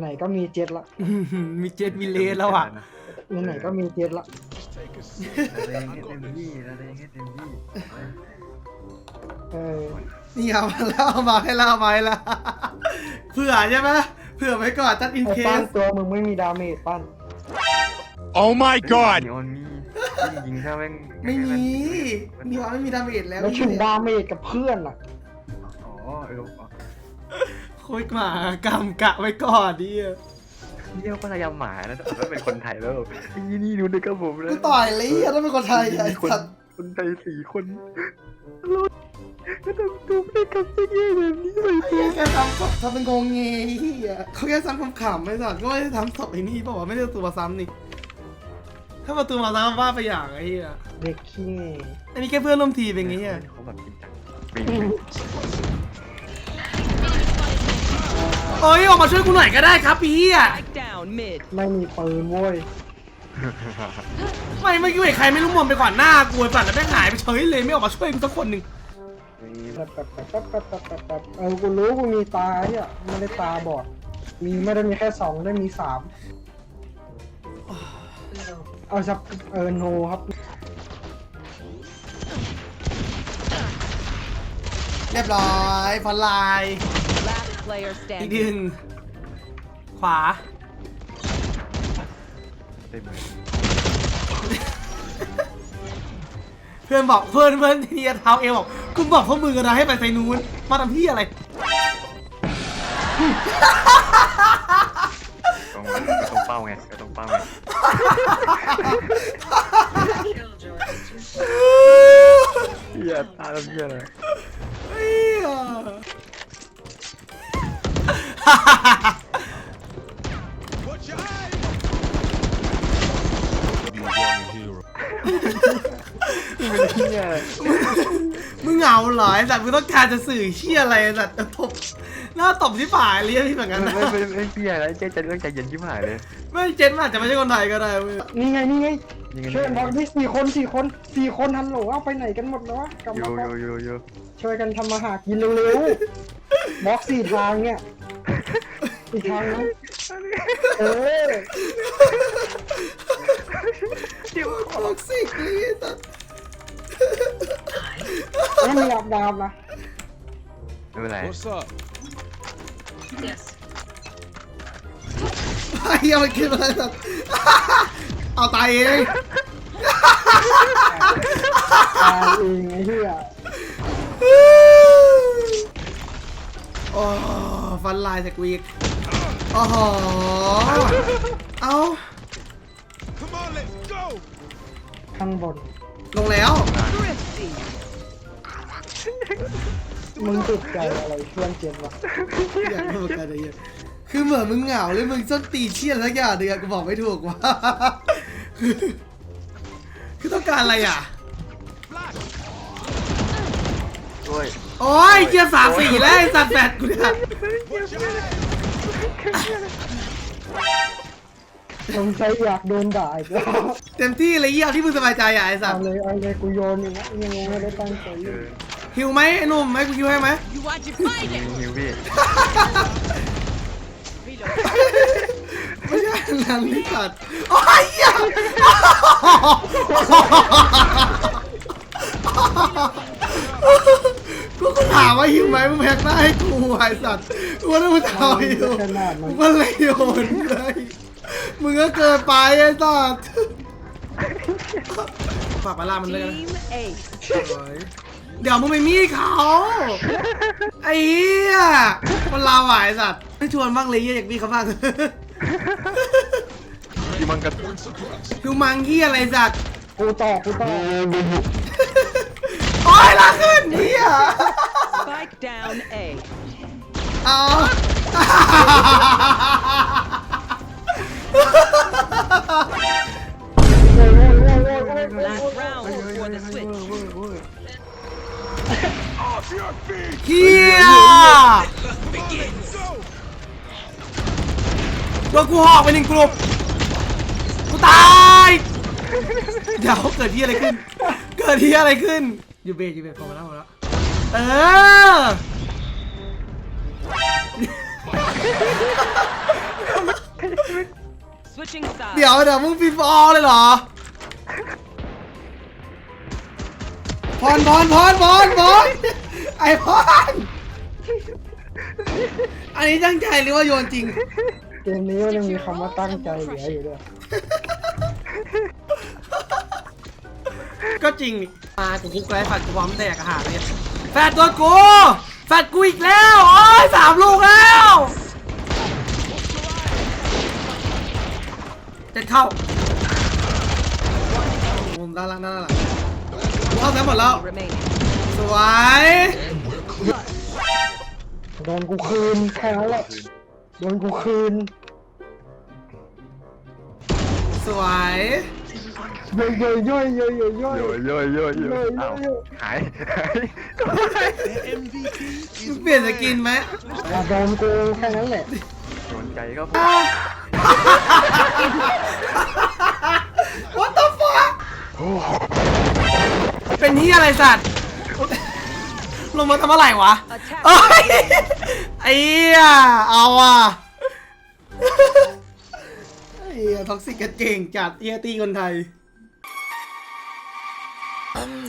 ไหนๆก็มีเจ็ตละอื้อหือมีเจ็ดมีเลนแล้วอะไหนๆก็มีเจ็ตละระเลงให้เต็มที่ระเลงให้เต็มที่เออนี่เอามาแล้วเอามาให้แล้วเอามาให้แล้วเผื่อใช่ไหมเผื่อไว้ก่อนจัดอินไอ้เคปั้นสตัวมึงไม่มีดาเมจปั้น Oh my god! นีออนมีจริงๆถ้าแม่งไม่มีนี่ว่าไม่มีดาเมจแล้วแล้วถึงดาเมจกับเพื่อนอะอ๋อเออ โคตรหมากำกะไว้ก่อนดิเที่ยวก็พยายามหมาแล้วแต่ว่าเป็นคนไทยแล้วนี่นี่ดูในกระผมแล้วกูต่อยเลยอะถ้าเป็นคนไทยอะไอ้คนสัตว์คนไทยสี่คนรถก็ทำตัวไม่กับเงี้ยแบบนี้เลยไอ้เหี้ยแค่ทำศพทำเป็นงงเงยไอ้เหี้ยเขาแค่ซ้ำขำๆไอ้สัตว์ก็ไม่ได้ทำศพไอ้นี่บอกว่าวะไม่ได้เอาตัวมาซ้ำนี่ถ้าประตูมาซ้ำว่าไปอย่างไอ้เหี้ยเด็กขี้เงยอันนี้แค่เพื่อนร่วมทีมเป็นไงอะเขาแบบจริงจัง โอ้ยออกมาช่วยกูหน่อยก็ได้ครับพี่อะ Spike down mid. ไม่มีปืนโว้ยไม่ไม่คิดว่าใครไม่รู้มอมไปก่อนหน้ากูไอ้สัตว์แล้วแม่งหายไปเฉยเลยไม่ออกมาช่วยกูสักคนหนึ่งแบบแบบแบบแบบแบบแบบแบบแบบเออกูรู้กูมีตาเนี่ยไม่ได้ตาบอด มีไม่ได้มีแค่สองได้มีสามเอาสักเออโนครับเรียบร้อยพอลาย Last player อีก standing. ดึง ขวา เต็มเลยเพื่อนบอกเพื่อนเพื่อนที่เท้าเอวบอกกูบอกพวกมึงกันนะให้ไปไฟนู้นมาทำพี่อะไร ตรงก็ตรงเป้าไงก็ตรงเป้าไงเฮียตาเฮียเลย มึงเหงาเหรอไอ้สัตว์มึงต้องการจะสื่อเชี่ยอะไรไอ้สัตว์ตบหน้าตบที่ป่ายเรียกพี่เหมือนกันนะไม่ไม่ไม่เฮียแล้วเจ๊จะเรื่องใจเย็นชิบหายเลย ไม่เจนมันอาจจะไม่ใช่คนไทยก็ได้เว้ยนี่ไงนี่ไงยังไงช่วยบอกที่สี่คนสี่คนสี่คนทันโหลเอาไปไหนกันหมดแล้ววะกลับโยมาโยโยโยช่วยกันทำมาหากินเร็วๆบล็อกสี่ทางเนี่ย อีกทางนึงเออท็อกซิกเลยไอ้สัตว์ไม่มีอับดาบนะไม่เป็นไร What's up? ไอ้เหี้ยังไม่คิดอะไรสัตว์เอาตายเองตายเองไอ้เหี้ยโอ้ฟันลายจากวีก โอ้โหเอา Come on, let's go! ข้างบน ลงแล้ว Thrifty. มึงติดใจอะไรเพื่อนเจนวะอยากรู้เหมือนกันไอ้เหี้ยคือเหมือนมึงเหงาหรือมึงส้นตีนเชี่ยสักอย่างเดียวกูบอกไม่ถูกว่าคือคือต้องการอะไรอะ Flash! ด้วยโอ้ยเกียร์สามสี่แล้วไอ้สัตว์แปดกูเนี่ย Watch your eyes! สงสัยอยากโดนด่าอีกแล้วเต็มที่เลยเยี่ยเอาที่มึงสบายใจอะไอ้สัตเอาว์เลยเอาเลยกูโยนอย่างเงี้ยยังไงไม่ได้ตั้งใจเอเล่นอหิวไหมไอ้หนุ่มไหมกูหิวให้ไหม You want to fight ฮิ it? วฮิวพี่ Reload. ไม่ใช่นันนี่สัตว์โอ้ยเหี้ยกูก็ ถามว่าหิวไหมมึงแพกหน้าให้กูไอ้สัตว์กูว่ามึงถามหิวมึงก็เลยโยนเลยมึงก็เกินไปไอ้สัตว์ฝากปลาล่ามันเลยนะ Team eight. เดี๋ยวมึงไปมีดเขาไอ้เหี้ยคนเราอะไอ้สัตว์ไม่ชวนบ้างเลยเหี้ยอยากมีเขาบ้างที่มันกระดูมังเหี้ยอะไรสัตว์กูต่อกูต่อโอ้ยลากขึ้นเหี้ย Spike down A. เอาโว้ยโว้ยโว้ยโว้ยโว้ยโว้ย Last round for the switch. เหี้ย Go! โดนกูหอกไปหนึ่งกลุ่มกูตายเดี๋ยวเกิดที่อะไรขึ้น เกิดที่อะไรขึ้นอยู่เบสอยู่เบสพอมาแล้วพอมาแล้ว เออ Switching sides. เดี๋ยวเดี๋ยวมึงฟีฟอร์เลยเหรอพรพรพรพรพรไอพรอันนี้ตั้งใจหรือว่าโยนจริง เกมนี้มันยังมีคำว่าตั้งใจเหลืออยู่ด้วย ก็จริงนี่มากูคุกไรฝัดกูพร้อมแตกอาหารเลย แฟดตัวกูแฟดกูอีกแล้วโอ้ยสามลูกแล้วเจ็ดเข้ามุมด้านล่างด้านล่างเข้าแล้วหมดแล้ว สวยโดนกูคืนแค่นั้นแหละโดนกูคืน สวย ย่อยย่อยย่อยย่อยย่อยโยโยโยโยอ้าวหายหาย MVP มึ is งเปลี่ยนสกินไหมโดนกูแค่นั้นแหละโดนใจก็พอ What the fuck เป็นที่อะไรสัตว์ลงมาทำอะไรวะเอ้ยไอ้เหี้ยเอาอะไอ้เหี้ยท็อกซิกกันเก่งจัดเอียตีคนไทย Um.